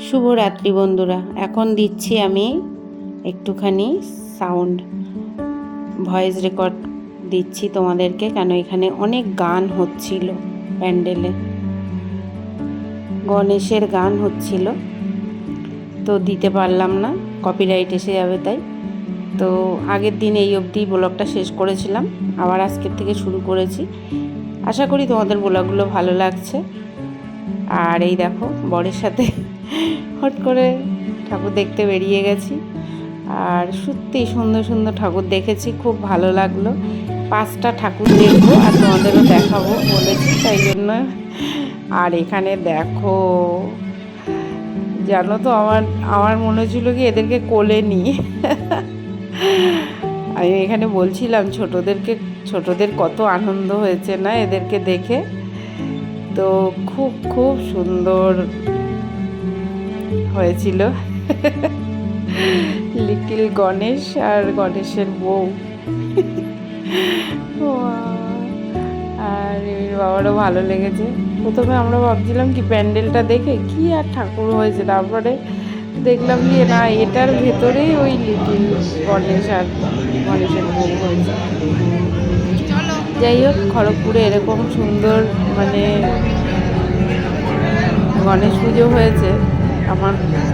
শুভরাত্রি বন্ধুরা। এখন দিচ্ছি আমি একটুখানি সাউন্ড ভয়েস রেকর্ড দিচ্ছি তোমাদেরকে, কেন এখানে অনেক গান হচ্ছিল প্যান্ডেলে। গণেশের গান হচ্ছিল, তো দিতে পারলাম না কপিরাইট এসে যাবে তাই। তো আগের দিন এই অবধি ব্লগটা শেষ করেছিলাম, আবার আজকের থেকে শুরু করেছি। আশা করি তোমাদের ব্লগগুলো ভালো লাগছে। আর এই দেখো, বরের সাথে হট করে ঠাকুর দেখতে বেরিয়ে গেছি। আর সত্যি সুন্দর সুন্দর ঠাকুর দেখেছি, খুব ভালো লাগল। পাঁচটা ঠাকুর দেখব আর তোমাদেরও দেখাবো বলেছি, তাই জন্য। আর এখানে দেখো, জানো তো আমার আমার মনে হচ্ছিল কি এদেরকে কোলে নিই। আমি এখানে বলছিলাম ছোটদেরকে, ছোটদের কত আনন্দ হয়েছে না এদেরকে দেখে। তো খুব খুব সুন্দর হয়েছিল। লিটিল গণেশ আর গণেশের বউ। আর বাবারও ভালো লেগেছে। প্রথমে আমরা ভাবছিলাম কি প্যান্ডেলটা দেখে কি আর ঠাকুর হয়েছে, তারপরে দেখলাম যে না, এটার ভেতরেই ওই লিটিল গণেশ আর গণেশের বউ হয়েছে। যাই হোক, খড়গপুরে এরকম সুন্দর মানে গণেশ পুজো হয়েছে। আমার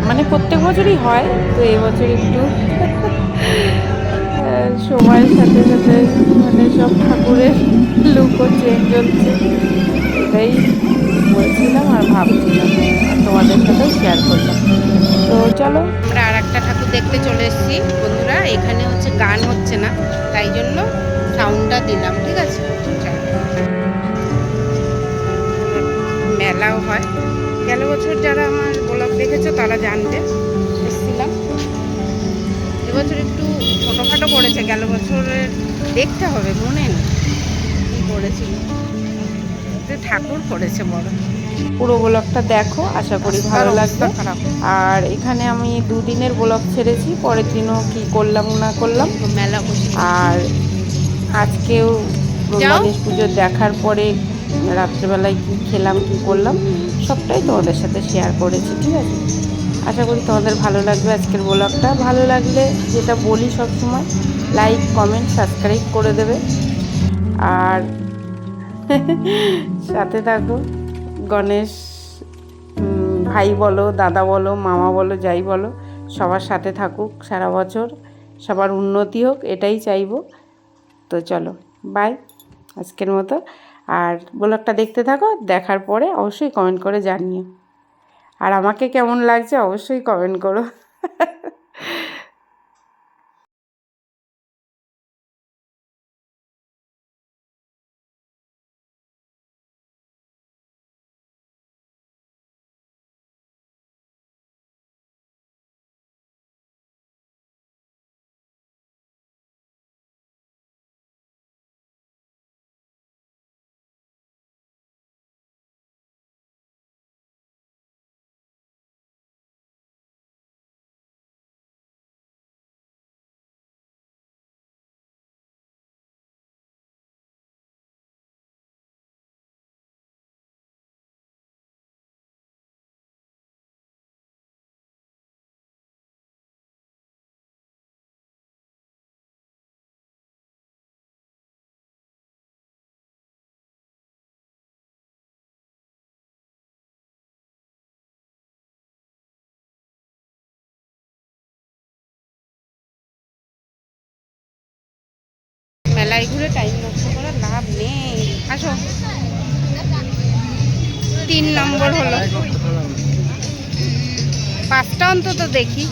মানে প্রত্যেক বছরই হয়, তো এবছর একটু সময়ের সাথে সাথে মানে সব ঠাকুরের লুকও চেঞ্জ হচ্ছে। এটাই বলছিলাম আর ভাবছিলাম তোমাদের সাথেও শেয়ার করলাম। তো চলো। আমরা আর একটা ঠাকুর দেখতে চলে এসেছি, বন্ধুরা, এখানে হচ্ছে গান হচ্ছে না, তাই জন্য সাউন্ডটা দিলাম, ঠিক আছে? মেলাও হয়। গেল বছরের দেখতে হবে মনে নেই। কী করেছিল ঠাকুর করেছে বড়। পুরো ব্লগটা দেখো আশা করি ভালো লাগবে। আর এখানে আমি দুদিনের ব্লগ ছেড়েছি পরের দিনও কি করলাম না করলাম। মেলা আর আজকেও গণেশ পুজো দেখার পরে রাত্রেবেলায় কী খেলাম কী করলাম সবটাই তোমাদের সাথে শেয়ার করেছি ঠিক আছে? আশা করি তোমাদের ভালো লাগবে আজকের ব্লগটা। ভালো লাগলে যেটা বলি সব সময় লাইক কমেন্ট সাবস্ক্রাইব করে দেবে। আর সাথে থাকো, গণেশ ভাই বলো, দাদা বলো, মামা বলো, যাই বলো, সবার সাথে থাকুক সারা বছর, সবার উন্নতি হোক, এটাই চাইব। তো চলো বাই আজকের মতো। আর ব্লগটা দেখতে থাকো, দেখার পরে অবশ্যই কমেন্ট করে জানিও। আর আমাকে কেমন লাগছে, অবশ্যই কমেন্ট করো। মেলায় ঘুরে টাইম নষ্ট করার লাভ নেই। আসো। তিন নম্বর হলো। পাঁচটা অন্তত দেখি।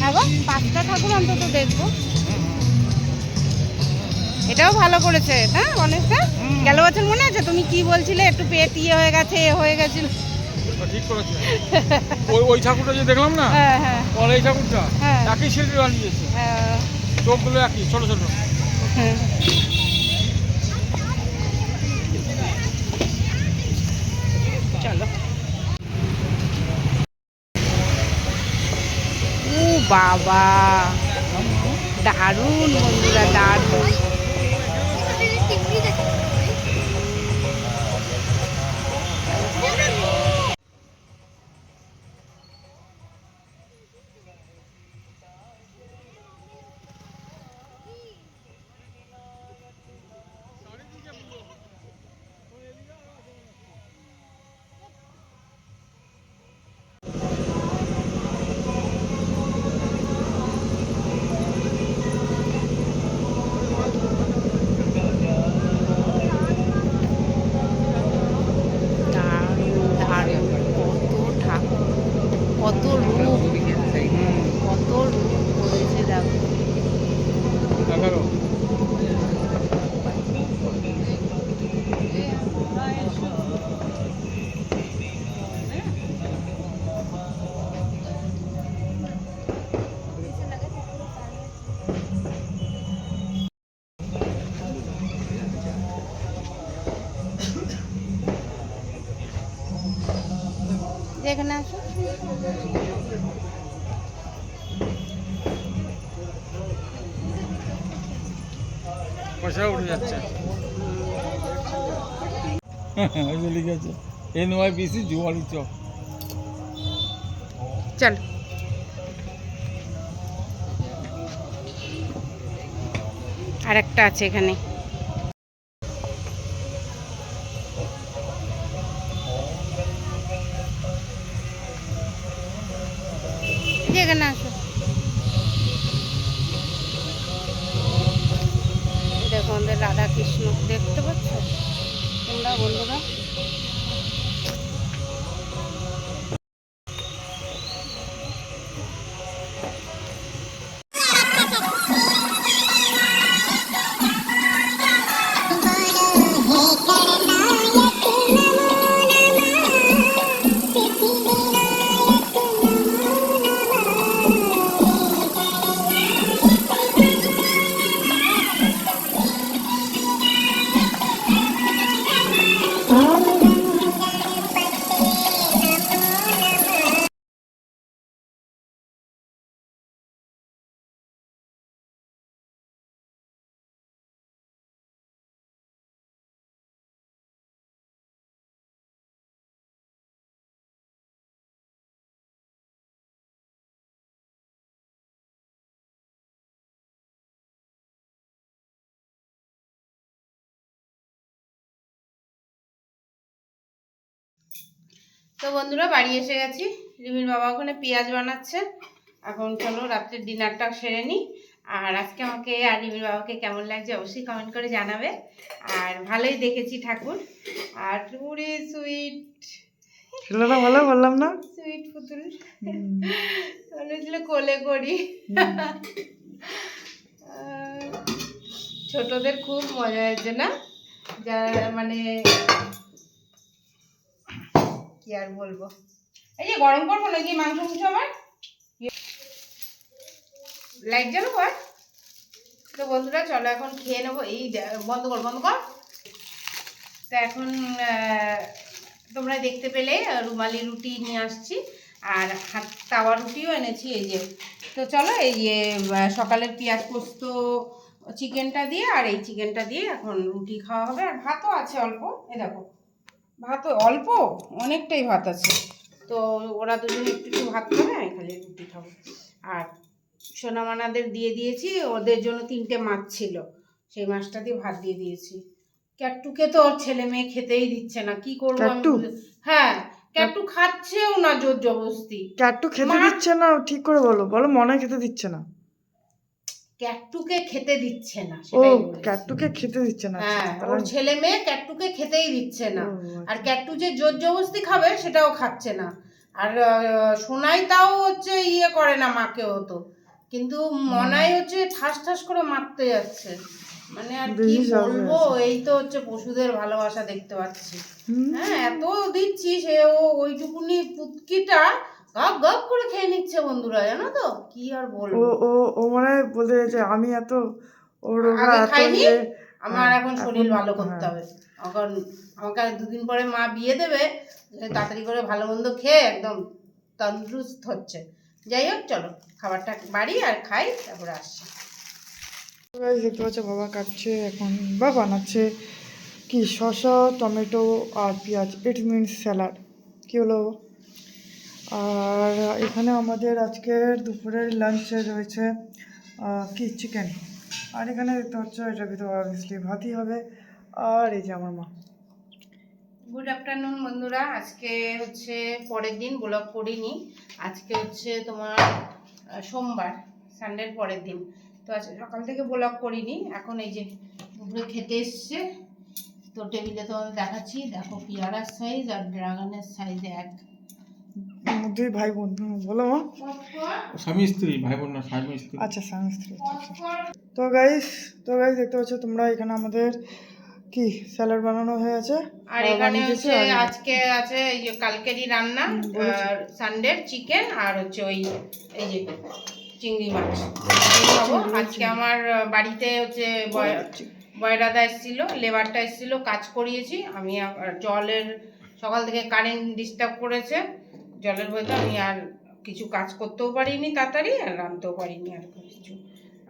হ্যাঁ পাঁচটা ঠাকুর অন্তত দেখব। এটাও ভালো করেছে হ্যাঁ অনেকটা গেল বছর মনে আছে? তুমি কি বলছিলে? একটু পেট ইয়ে হয়ে গেছে এ হয়ে গেছিল। ঠিক করেছে। ওই ওই ঠাকুরটা যে দেখলাম না হ্যাঁ হ্যাঁ। ঠাকুরটা হ্যাঁ। একই শিল্পী বানিয়েছে। হ্যাঁ, চোখগুলো একই ছোট ছোট। চলো ও বাবা। দারুণ বন্ধুরা দারুণ। পয়সা উঠে যাচ্ছে। যে লিখেছে এন ওয়াই বিসি জুয়ালি চক। চল। আর একটা আছে এখানে। তোমরা বন্ধুরা তো বন্ধুরা বাড়ি এসে গেছি। রিমির বাবা ওখানে পেঁয়াজ বানাচ্ছে। এখন চলো রাত্রের ডিনারটা সেরে নিই। আর আজকে আমাকে আর রিমির বাবাকে কেমন লাগছে অবশ্যই কমেন্ট করে জানাবে। আর ভালোই দেখেছি ঠাকুর। আর পুরি সুইট ভালো বললাম না? সুইট পুতুল। হচ্ছিল কোলে করি। ছোটদের খুব মজা হয়েছে না? যারা মানে কি আর বলব? এই যে গরম করব নাকি মাংস মুংস আমার? লাইট জ্বালো কর তো বন্ধুরা, চলো এখন খেয়ে নেব। এই বন্ধ কর বন্ধ কর। তো এখন তোমরা দেখতে পেলে, রুমালি রুটি নিয়ে আসছি, আর হাত, তাওয়া রুটিও এনেছি, এই যে। তো চলো, এই যে সকালের পেঁয়াজ পোস্ত, চিকেনটা দিয়ে, আর এই চিকেনটা দিয়ে এখন রুটি খাওয়া হবে। আর ভাতও আছে অল্প এ দেখো। ভাত অল্প অনেকটাই ভাত আছে। তো ওরা দুজনে একটু একটু ভাত খাবে আমি খালি রুটি খাব। আর সোনামানাদের দিয়ে দিয়েছি ওদের জন্য তিনটে মাছ ছিল। সেই মাছটা দিয়ে ভাত দিয়ে দিয়েছি। ক্যাটটুকে তো ওর ছেলে মেয়ে খেতেই দিচ্ছে না কি করব আমি হ্যাঁ ক্যাটটু খাচ্ছেও না জোর জবস্তি ক্যাটটু খেতে দিচ্ছে না ঠিক করে বলো। বলো মনে খেতে দিচ্ছে না। ক্যাটটুকে খেতে দিচ্ছে না ও ক্যাটটুকে খেতে দিচ্ছে না হ্যাঁ আচ্ছা, ওর ছেলে মেয়ে ক্যাটটুকে খেতেই দিচ্ছে না। আচ্ছা। আর ক্যাটটু যে জোর জবস্তি খাবে সেটাও খাচ্ছে না। আর সোনাই তাও হচ্ছে ইয়ে করে না মাকেও তো। কিন্তু মনাই হচ্ছে ঠাস ঠাস করে মারতে যাচ্ছে। মানে আর কি বলব এই তো হচ্ছে পশুদের ভালোবাসা দেখতে পাচ্ছি। হ্যাঁ এত দিচ্ছি সে ও ওইটুকুনি পুতকিটা গপ গপ করে খেয়ে বন্ধুরা জানো তো? কি আর বলব? ও ও মনে হয় বলতে যে আমি এত ওর আগে খাইনি, আমার হ্যাঁ, এখন শরীর ভালো করতে হ্যাঁ। হবে। এখন আমাকে দুদিন পরে মা বিয়ে দেবে তাড়াতাড়ি করে ভালো মন্দ খেয়ে একদম তন্দুরুস্ত হচ্ছে। যাই হোক চলো খাবারটা বাড়ি আর খাই তারপরে আসছি। দেখতে পাচ্ছ বাবা কাটছে এখন বা বানাচ্ছে কি? শসা টমেটো আর পেঁয়াজ ইট মিনস স্যালাড কি হলো? আর এখানে আমাদের আজকের দুপুরের লাঞ্চে রয়েছে কি চিকেন আর এখানে দেখতে পাচ্ছ এটার ভিতরে অবভিয়াসলি ভাতই হবে। আর এই যে আমার মা। গুড আফটারনুন বন্ধুরা। আজকে হচ্ছে পরের দিন ব্লগ করিনি। আজকে হচ্ছে তোমার সোমবার সানডের পরের দিন। তো আজকে সকাল থেকে ব্লগ করিনি। এখন এই যে দুপুরে খেতে এসছে। তো টেবিলে তোমাদের দেখাচ্ছি। দেখো পিয়ারার সাইজ আর ড্রাগনের সাইজ এক। দুই ভাই বোন বলো মা। স্বামী স্ত্রী ভাই বোন না স্বামী স্ত্রী। আচ্ছা স্বামী স্ত্রী আচ্ছা, আচ্ছা। তো গাইস তো গাইস দেখতে পাচ্ছ তোমরা এখানে আমাদের কি স্যালাড বানানো হয়ে আছে আর এখানে হচ্ছে আজকে আছে এই যে কালকেরই রান্না আর সানডের চিকেন আর হচ্ছে ওই এই যে চিংড়ি মাছ। আজকে আমার বাড়িতে হচ্ছে বয়- বয়রাদা এসেছিল লেবারটা এসেছিল কাজ করিয়েছি। আমি জলের সকাল থেকে কারেন্ট ডিস্টার্ব করেছে। জলের বইতে আমি আর কিছু কাজ করতেও পারিনি তাড়াতাড়ি আর রাঁধতেও পারিনি আর কিছু।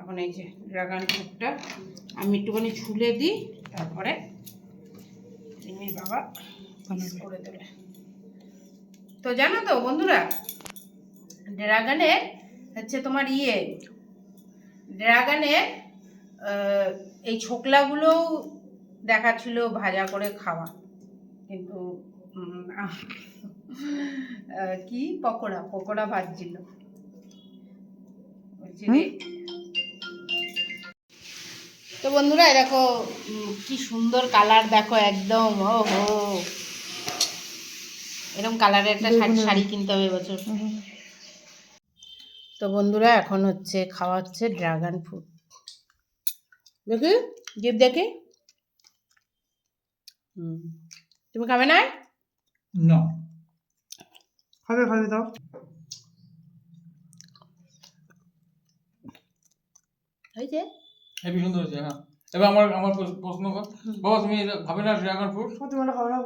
এখন এই যে ড্রাগন ফ্রুটটা আমি একটুখানি ছুলে দিই তারপরে রিমির বাবা করে দেবে তো জানো তো বন্ধুরা ড্রাগনের হচ্ছে তোমার ইয়ে ড্রাগনের এই ছোকলাগুলোও দেখাচ্ছিল ভাজা করে খাওয়া। কিন্তু কি? পকোড়া পকোড়া ভাজছিল। তো বন্ধুরা দেখো কি সুন্দর কালার দেখো একদম ও হো। এরকম কালারের একটা শাড়ি শাড়ি কিনতে হবে এবছর। তো বন্ধুরা এখন হচ্ছে খাওয়া হচ্ছে ড্রাগন ফ্রুট। দেখি জিপ দেখি। হুম। তুমি খাবে না? না খাবে খাবে দাও হয়েছে হেবি সুন্দর হয়েছে হ্যাঁ। এবার আমার আমার প্রশ্ন- কর। বাবা তুমি খাবে না ড্রাগন ফ্রুট তুমি এটা খাবে না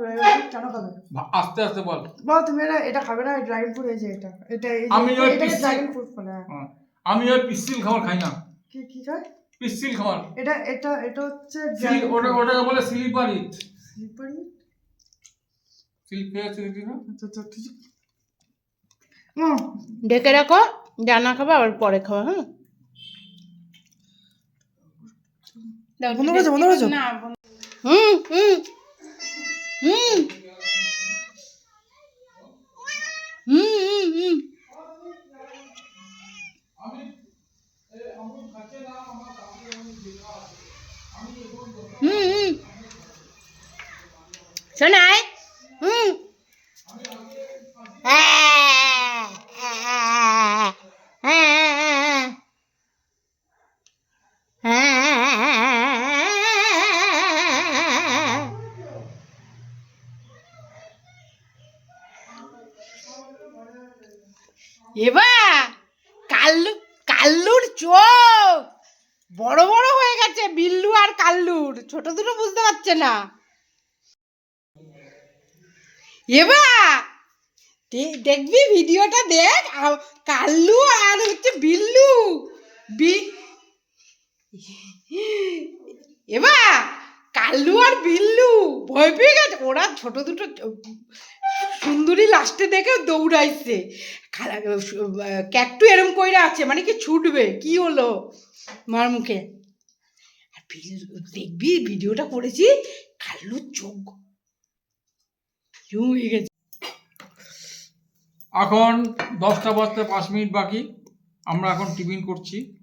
কেন খাবে? আস্তে আস্তে বল। বাবা তুমি এটা এটা খাবে না ড্রাগন ফ্রুট যে এটা এটা আমি ওই ড্রাগন ফ্রুট বলে হ্যাঁ। হ্যাঁ। আমি ওই পিসিল খাবার খাই না। কি কি খায়? পিসিল খাবার। এটা এটা এটা হচ্ছে সিলি- ওটা ওটাকে বলে স্লিপার ইট স্লিপারি স্লিপ ঢেকে রাখো রান্না খাবা আবার পরে খাওয়া হ্যাঁ? শোনায় বড় বড় হয়ে গেছে, বিল্লু আর কাল্লুর। ছোট দুটো বুঝতে পারছে না। এবার দে- দেখবি ভিডিওটা দেখ কাল্লু আর হচ্ছে বিল্লু। এবার কাল্লু আর বিল্লু, ভয় পেয়ে গেছে। ওরা ছোট দুটো, সুন্দরী লাস্টে দেখে দৌড়াইছে। ক্যাটটু এরম কইরা আছে মানে কি ছুটবে, কি হলো? মার মুখে। দেখবি, ভিডিওটা করেছি কাল্লুর চোখ। হয়ে গেছে। এখন দশটা বাজতে পাঁচ মিনিট বাকি। আমরা এখন টিফিন করছি।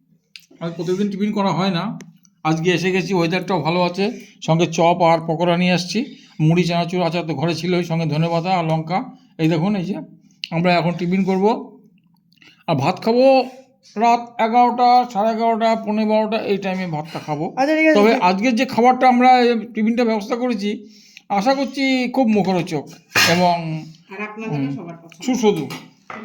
আর প্রতিদিন টিফিন করা হয় না। আজকে এসে গেছি ওয়েদারটাও ভালো আছে। সঙ্গে চপ আর পকোড়া নিয়ে আসছি। মুড়ি, চানাচুর আচার তো ঘরে ছিলই, সঙ্গে ধনেপাতা আর লঙ্কা। এই দেখুন, এই যে আমরা এখন টিফিন করব। আর ভাত খাব রাত এগারোটা সাড়ে এগারোটা পনেরো বারোটা এই টাইমে ভাতটা খাব। আচ্ছা তবে আজকের যে খাবারটা আমরা টিফিনটা ব্যবস্থা করেছি আশা করছি খুব মুখরোচক এবং সুস্বাদু।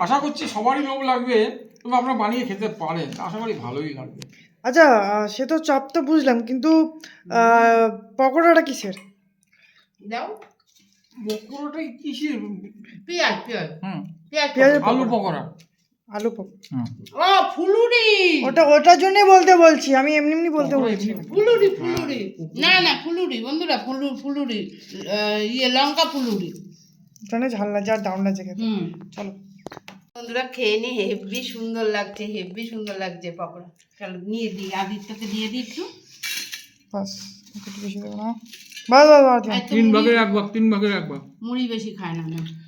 আশা করছি সবারই লোভ লাগবে তবে আপনারা বানিয়ে খেতে পারেন আশা করি ভালোই লাগবে। আচ্ছা সে তো চপ তো বুঝলাম কিন্তু পকোড়াটা কিসের? দাও। পকোড়াটাই কিসের? পেঁয়াজ পেঁয়াজ। হুম। পেঁয়াজ আলু পকোড়া। আলু ও ফুলুরি! ওটা ওটার জন্যই বলতে বলছি আমি এমনি এমনি বলতে বলছি ফুলুরি ফুলুরি। না না ফুলুরি বন্ধুরা ফুলু ফুলুরি ইয়ে লঙ্কা ফুলুরি। জানে ঝাল না যার দাম লাগছে খেতে। হুম। চলো। বন্ধুরা খেয়ে নি হেভি সুন্দর লাগছে হেভি সুন্দর লাগছে পকোড়া। চলো নিয়ে দিই আদিত্যকে দিয়ে দিই একটু। বাস একটু বেশি দেবো না। বাস বাস বাস তিন মুড়ি- ভাগের এক ভাগ তিন ভাগের এক ভাগ। মুড়ি বেশি খায় না না।